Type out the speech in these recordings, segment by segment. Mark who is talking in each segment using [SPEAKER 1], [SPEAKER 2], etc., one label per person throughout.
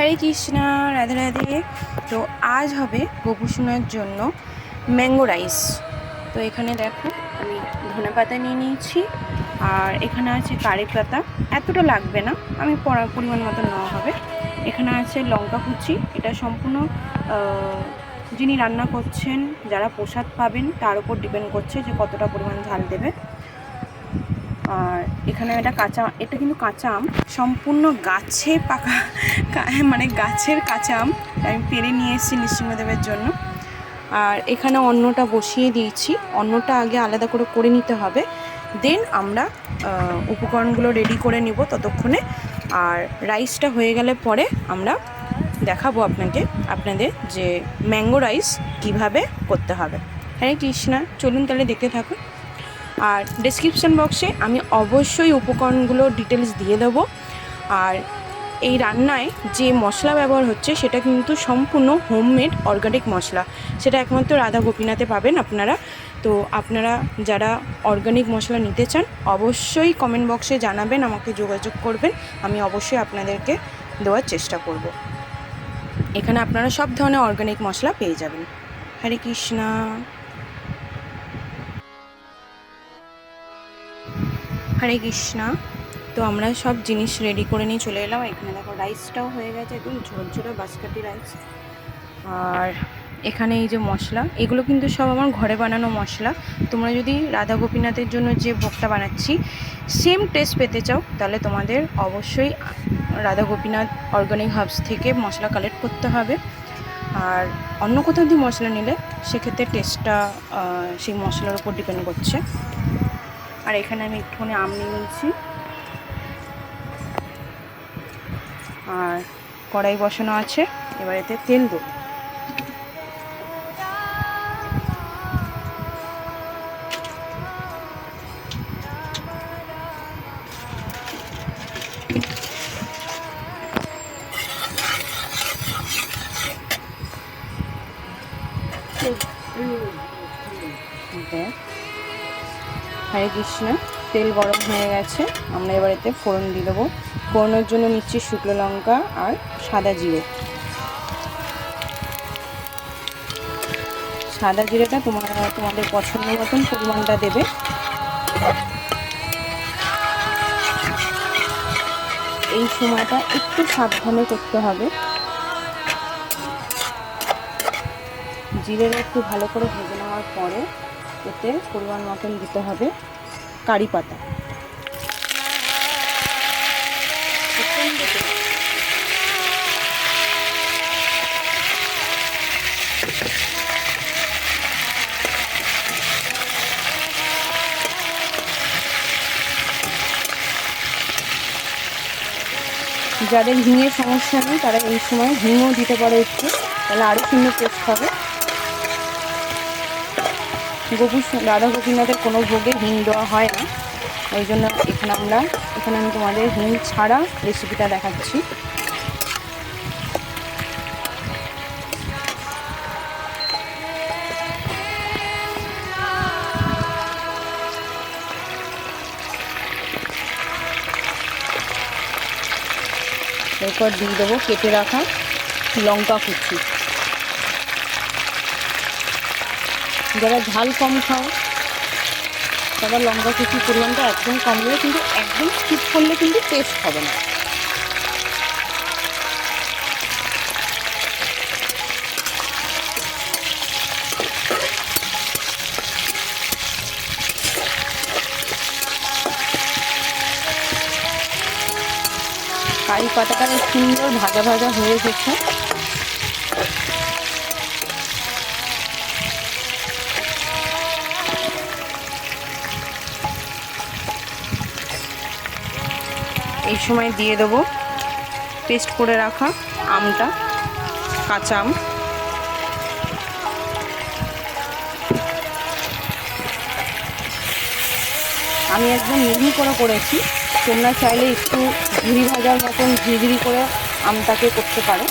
[SPEAKER 1] হরে কৃষ্ণা, রাধে রাধে। তো আজ হবে গোপুসোনার জন্য ম্যাঙ্গো রাইস। তো এখানে দেখো, আমি ধনে পাতা নিয়ে নিয়েছি, আর এখানে আছে কারি পাতা। এতটা লাগবে না, আমি পরা- পরিমাণ মতো নেওয়া হবে। এখানে আছে লঙ্কা কুচি, এটা সম্পূর্ণ যিনি রান্না করছেন, যারা প্রসাদ পাবেন, তার উপর ডিপেন্ড করছে যে কতটা পরিমাণ ঝাল দেবে। আর এখানে এটা কাঁচা, এটা কিন্তু কাঁচা আম। সম্পূর্ণ গাছে পাকা মানে গাছের কাঁচা আম। আমি পেরে নিয়ে এসেছি নৃসিংহদেবের জন্য। আর এখানে অন্নটা বসিয়ে দিয়েছি। অন্নটা আগে আলাদা করে করে নিতে হবে। দেন আমরা উপকরণগুলো রেডি করে নিব ততক্ষণে। আর রাইসটা হয়ে গেলে পরে আমরা দেখাবো আপনাকে, আপনাদের যে ম্যাঙ্গো রাইস কীভাবে করতে হবে। হ্যাঁ কৃষ্ণা, চলুন তাহলে দেখতে থাকুন। আর ডেসক্রিপশন বক্সে আমি অবশ্যই উপকরণগুলো ডিটেলস দিয়ে দেবো। আর এই রান্নায় যে মশলা ব্যবহার হচ্ছে, সেটা কিন্তু সম্পূর্ণ হোমমেড অর্গানিক মশলা। সেটা একমাত্র রাধা গোপীনাথে পাবেন আপনারা। তো আপনারা যারা অর্গানিক মশলা নিতে চান, অবশ্যই কমেন্ট বক্সে জানাবেন, আমাকে যোগাযোগ করবেন। আমি অবশ্যই আপনাদেরকে দেওয়ার চেষ্টা করব। এখানে আপনারা সব ধরনের অর্গানিক মশলা পেয়ে যাবেন। হরে কৃষ্ণা। হরে কৃষ্ণা। তো আমরা সব জিনিস রেডি করে নিয়ে চলে এলাম। এখানে দেখো রাইসটাও হয়ে গেছে, একদম ঝরঝরে বাসকাটি রাইস আর এখানে এই যে মশলা, এগুলো কিন্তু সব আমার ঘরে বানানো মশলা। তোমরা যদি রাধা গোপীনাথের জন্য যে ভোগটা বানাচ্ছি সেম টেস্ট পেতে চাও, তাহলে তোমাদের অবশ্যই রাধা গোপীনাথ অর্গানিক হাবস থেকে মশলা কালেক্ট করতে হবে। আর অন্য কোথাও দিয়ে মশলা নিলে, সেক্ষেত্রে টেস্টটা সেই মশলার উপর ডিপেন্ড করছে। আর এখানে আমি একটুখানি আম নিয়ে নিয়েছি। আর কড়াই বসানো আছে, এবার এতে তেল দেবো। হরে কৃষ্ণ, তেল গরম হয়ে গেছে, আমরা এবার এতে ফোড়ন দিয়ে দেবো। ফোড়নের জন্য নিচ্ছি শুকনো লঙ্কা আর সাদা জিরে। সাদা জিরেটা তোমার, তোমাদের পছন্দ মতন পরিমাণটা দেবে। এই সময়টা একটু সাবধানে করতে হবে। জিরেটা একটু ভালো করে ভেজে নেওয়ার পরে এতে পরিমাণ মতন দিতে হবে কারি পাতা। যাদের হিঙের সমস্যা নেই, তারা এই সময় হিঙও দিতে পারে একটু। তাহলে আরও সুন্দর টেস্ট হবে। গোপু রাধা গোপীনাথের কোনো ভোগে হিং দেওয়া হয় না। ওই জন্য এখানে আমরা, এখানে আমি তোমাদের হিং ছাড়া রেসিপিটা দেখাচ্ছি। এরপর দিয়ে দেবো কেটে রাখা লঙ্কা কুচি। যারা ঝাল কম খাও, তারা লঙ্কা কুচির পরিমাণটা একদম কম দেবে, কিন্তু একদম স্কিপ করলে কিন্তু টেস্ট হবে না। কারি পাতাটা সুন্দর ভাজা ভাজা হয়ে এসেছে এই সময় দিয়ে দেবো। পেস্ট করে রাখা আমটা, কাঁচা আম। আমি একদম মিহি করে করেছি। তোমরা চাইলে একটু ঝুড়ি ভাজার মতন ঝিঝিরি করে আমটাকে করতে পারো।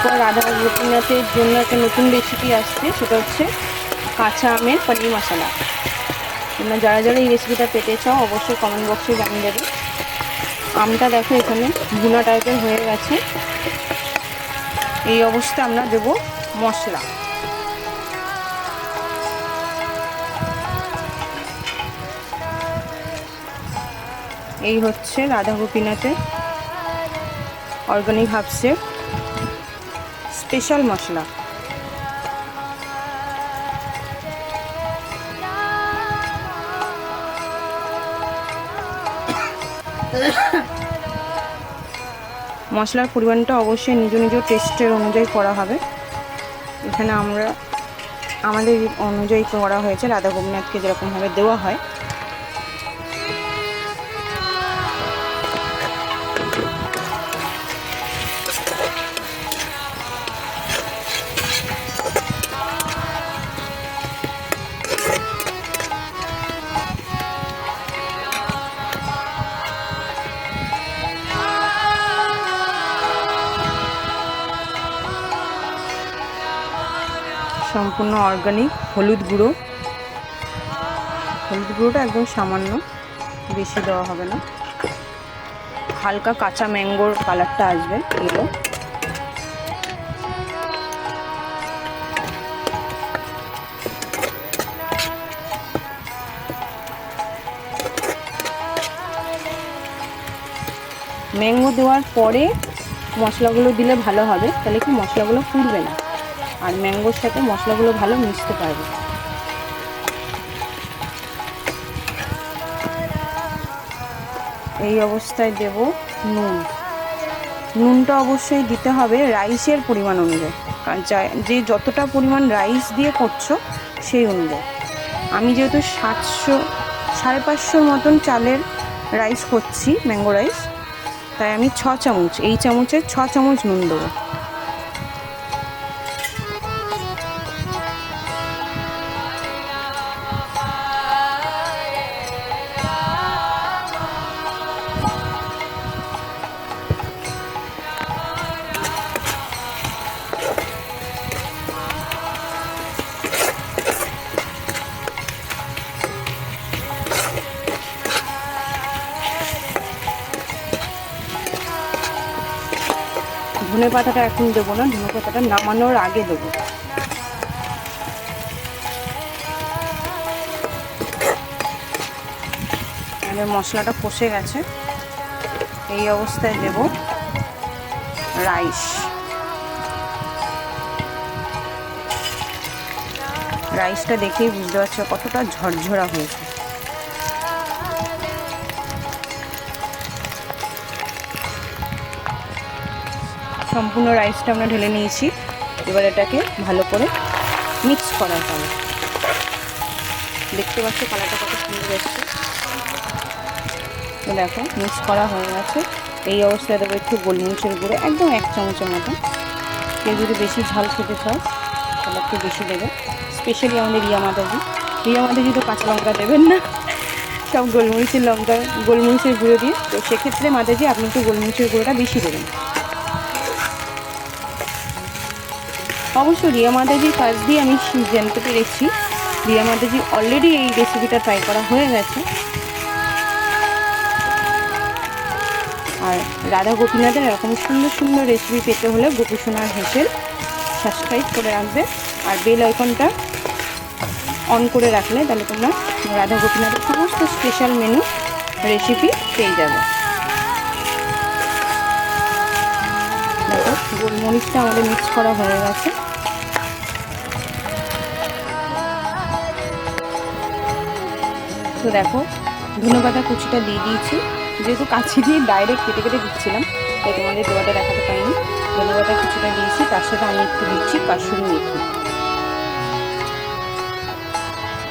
[SPEAKER 1] এরপর রাধা গোপীনাথের জন্য একটা নতুন রেসিপি আসছে, সেটা হচ্ছে কাঁচা আমের পনির মশলা। তোমরা যারা যারা এই রেসিপিটা পেতে চাও, অবশ্যই কমেন্ট বক্সে জানিয়ে দেবে। আমটা দেখো, এখানে ভুনা টাইপের হয়ে গেছে। এই অবস্থা আমরা দেব মশলা। এই হচ্ছে রাধা গোপীনাথের অর্গানিক হাবসের স্পেশাল মশলা। মশলার পরিমাণটা অবশ্যই নিজ নিজ টেস্টের অনুযায়ী করা হবে। এখানে আমরা, আমাদের অনুযায়ী করা হয়েছে, রাধা গোপীনাথকে যেরকমভাবে দেওয়া হয়। সম্পূর্ণ অর্গানিক হলুদ গুঁড়ো। হলুদ গুঁড়োটা একদম সামান্য, বেশি দেওয়া হবে না। হালকা কাঁচা ম্যাঙ্গোর কালারটা আসবে এগুলো। ম্যাঙ্গো দেওয়ার পরে মশলাগুলো দিলে ভালো হবে, তাহলে কি মশলাগুলো পুড়বে না? আর ম্যাঙ্গোর সাথে মশলাগুলো ভালো মিশতে পারবে। এই অবস্থায় দেব নুন। নুনটা অবশ্যই দিতে হবে রাইসের পরিমাণ অনুযায়ী। কারণ যা- যতটা পরিমাণ রাইস দিয়ে করছ সেই অনুযায়ী। আমি যেহেতু সাতশো, সাড়ে পাঁচশোর মতন চালের রাইস করছি, ম্যাঙ্গো রাইস, তাই আমি ছ চামচ, এই চামচের ছ চামচ নুন দেবো। ধনে পাতাটা এখন দেবো না, ধনে পাতাটা নামানোর আগে দেবো। মশলাটা কষে গেছে। এই অবস্থায় দেব রাইস। রাইসটা দেখেই বুঝতে পারছ কতটা ঝরঝরা হয়েছে। সম্পূর্ণ রাইসটা আমরা ঢেলে নিয়েছি। এবার এটাকে ভালো করে মিক্স করার হবে দেখতে পাচ্ছি কালারটা কত সুন্দর এসছে। দেখো মিক্স করা হয়ে গেছে। এই অবস্থায় দেবো একটু গোলমরিচের গুঁড়ো, একদম এক চামচের মতো। কেউ যদি বেশি ঝাল খেতে চাও, তাহলে একটু বেশি দেবে। স্পেশালি আমাদের রিয়া মাতাজি রিয়া মাতাজি তো কাঁচা লঙ্কা দেবেন না। সব গোলমরিচের লঙ্কা, গোলমরিচের গুঁড়ো দিয়ে। তো সেক্ষেত্রে মাতাজি আপনি একটু গোলমরিচের গুঁড়োটা বেশি দেবেন। অবশ্য রিয়া মাতাজির কাজ দিয়ে আমি জানতে পেরেছি। রিয়া মাতাজি অলরেডি এই রেসিপিটা ট্রাই করা হয়ে গেছে। আর রাধা গোপীনাথের এরকম সুন্দর সুন্দর রেসিপি পেতে হলে গোপীসোনার হেসেল সাবস্ক্রাইব করে রাখবে। আর বেল আইকনটা অন করে রাখলে তাহলে তোমরা রাধা গোপীনাথের সমস্ত স্পেশাল মেনু রেসিপি পেয়ে যাবে। গোলমরিচটা আমাদের মিক্স করা হয়ে গেছে। তো দেখো, ধনেপাতা কুচিটা দিয়ে দিয়েছি। যেহেতু কাছি দিয়ে ডাইরেক্ট কেটে কেটে দিচ্ছিলাম, তাই তোমাদের দেওয়াটা দেখাতে পারিনি। ধনেপাতা কুচিটা দিয়েছি, তার সাথে আমি একটু দিচ্ছি কাশুরি মেথি।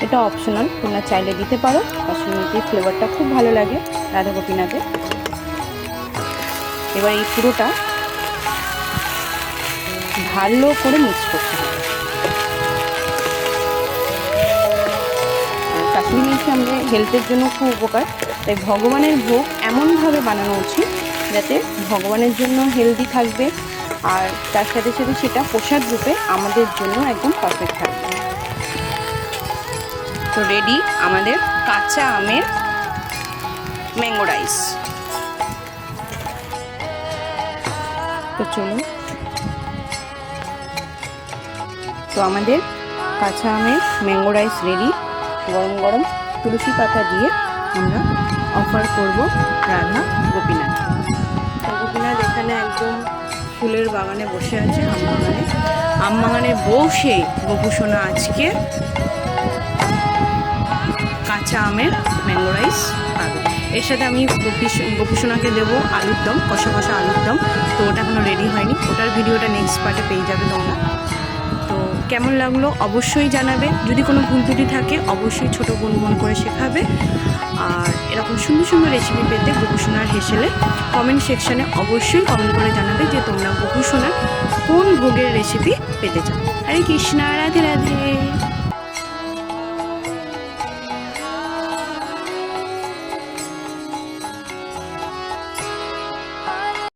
[SPEAKER 1] এটা অপশনাল তোমরা চাইলে দিতে পারো। কাশুরি মেথির ফ্লেভারটা খুব ভালো লাগে রাধা গোপীনাথে এবার এই পুরোটা ভালো করে মিক্স করতে হবে। হেলথের জন্য খুব উপকার। তাই ভগবানের ভোগ এমনভাবে বানানো উচিত যাতে ভগবানের জন্য হেলদি থাকবে আর তার সাথে সাথে সেটা প্রসাদ রূপে আমাদের জন্য একদম পারফেক্ট থাকবে। তো রেডি আমাদের কাঁচা আমের ম্যাঙ্গো রাইস তো চলুন। তো আমাদের কাঁচা আমের ম্যাঙ্গো রাইস রেডি গরম গরম। তুলসী পাতা দিয়ে আমরা অফার করব রাধা গোপীনাথ। গোপীনাথ এখানে একদম ফুলের বাগানে বসে আছে আম বাগানে। বাগানে বসে গোপুসোনা আজকে। কাঁচা আমের ম্যাঙ্গো রাইস পাবে। এর সাথে আমি গোপী- গোপুসোনাকে দেবো আলুর দম, কষা কষা আলুর দম। তো ওটা এখনও রেডি হয়নি। ওটার ভিডিওটা নেক্সট পার্টে পেয়ে যাবে তোমরা। কেমন লাগল অবশ্যই জানাবে। যদি কোনো ভুল ত্রুটি থাকে, অবশ্যই ছোটো বোন বোন করে শেখাবে। আর এরকম সুন্দর সুন্দর রেসিপি পেতে গোপুসোনার হেসেলে কমেন্ট সেকশানে অবশ্যই কমেন্ট করে জানাবে যে তোমরা গোপুসোনার কোন ভোগের রেসিপি পেতে চাও। হরে কৃষ্ণা, রাধে রাধে।